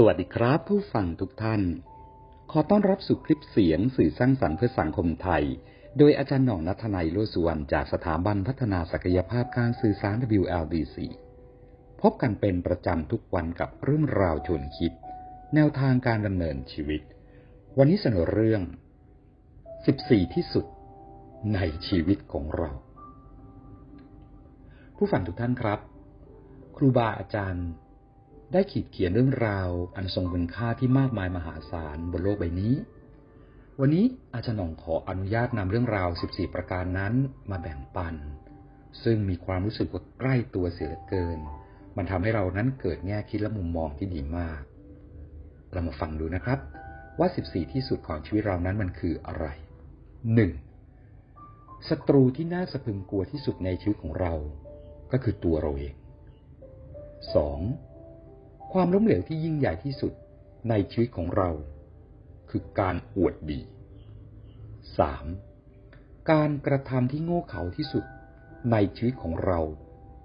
สวัสดีครับผู้ฟังทุกท่าน ขอต้อนรับสู่คลิปเสียงสื่อสร้างสรรค์เพื่อสังคมไทย โดยอาจารย์หน่องนัทนายโลสุวรรณจากสถาบันพัฒนาศักยภาพการสื่อสาร WLDC พบกันเป็นประจำทุกวันกับเรื่องราวชวนคิด แนวทางการดำเนินชีวิต วันนี้เสนอเรื่อง 14 ที่สุดในชีวิตของเรา ผู้ฟังทุกท่านครับ ครูบาอาจารย์ ได้ขีดเขียนเรื่องราวอันทรงคุณค่าที่มากมายมหาศาลบนโลกใบนี้ วันนี้อาจารย์หน่องขออนุญาตนำเรื่องราว 14 ประการนั้นมาแบ่งปัน ซึ่งมีความรู้สึกว่าใกล้ตัวเสียเหลือเกิน มันทำให้เรานั้นเกิดแง่คิดและมุมมองที่ดีมาก เรามาฟังดูนะครับ ว่า 14 ที่สุดของชีวิตเรานั้นมันคืออะไร 1. ศัตรูที่น่าสะพึงกลัวที่สุดในชีวิตของเรา ก็คือตัวเราเอง 2. ความล้มเหลวที่ยิ่งใหญ่ที่สุดในชีวิตของเรา คือการอวดดี 3. การกระทำที่โง่เขลาที่สุดในชีวิตของเรา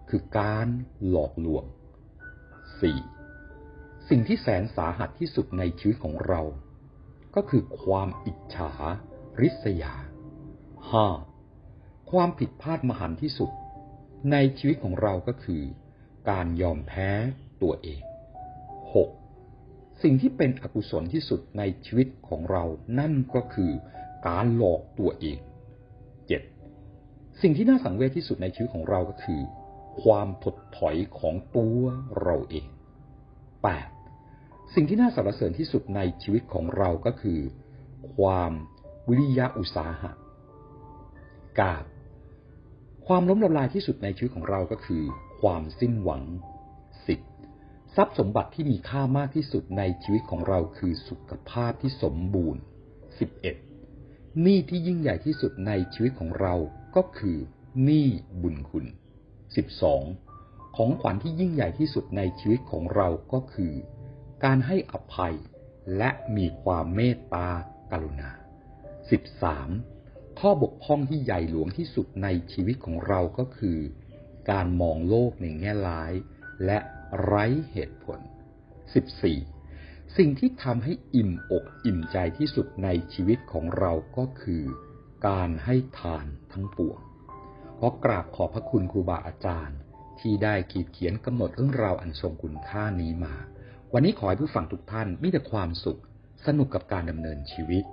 คือการหลอกลวง 4. สิ่งที่แสนสาหัสที่สุดในชีวิตของเรา ก็คือความอิจฉา ริษยา 5. ความผิดพลาดมหันที่สุด ในชีวิตของเราก็คือ การยอมแพ้ตัวเอง 6. สิ่งที่เป็นอกุศลที่สุดในชีวิตของเรานั่นก็คือการหลอกตัวเอง 7. สิ่งที่น่าสังเวชที่สุดในชีวิตของเราก็คือ ความถดถอยของตัวเราเอง 8. สิ่งที่น่าสรรเสริญที่สุดในชีวิตของเราก็คือ ความวิริยะอุตสาหะ 9. ความล้มละลายที่สุดในชีวิตของเราก็คือ ความสิ้นหวัง ทรัพย์สมบัติที่มีค่ามากที่สุดในชีวิตของเราคือสุขภาพที่สมบูรณ์ 11. หนี้ที่ยิ่งใหญ่ที่สุดในชีวิตของเราก็คือหนี้บุญคุณ 12. ของขวัญที่ยิ่งใหญ่ที่สุดในชีวิตของเราก็คือ การให้อภัยและมีความเมตตากรุณา 13. ข้อบกพร่องที่ใหญ่หลวงที่สุดในชีวิตของเราก็คือ การมองโลกในแง่ร้าย และไร้เหตุผล 14. สิ่งที่ทำให้อิ่มอกอิ่มใจที่สุดในชีวิตของเราก็คือ การให้ทานทั้งปวงขอกราบขอบพระคุณครูบาอาจารย์ ที่ได้ขีดเขียนกำหนดเรื่องราวอันทรงคุณค่านี้มา วันนี้ขอให้ผู้ฟังทุกท่านมีแต่ความสุข สนุกกับการดำเนินชีวิต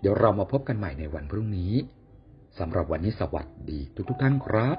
เดี๋ยวเรามาพบกันใหม่ในวันพรุ่งนี้สำหรับวันนี้สวัสดีทุกๆทท่านครับ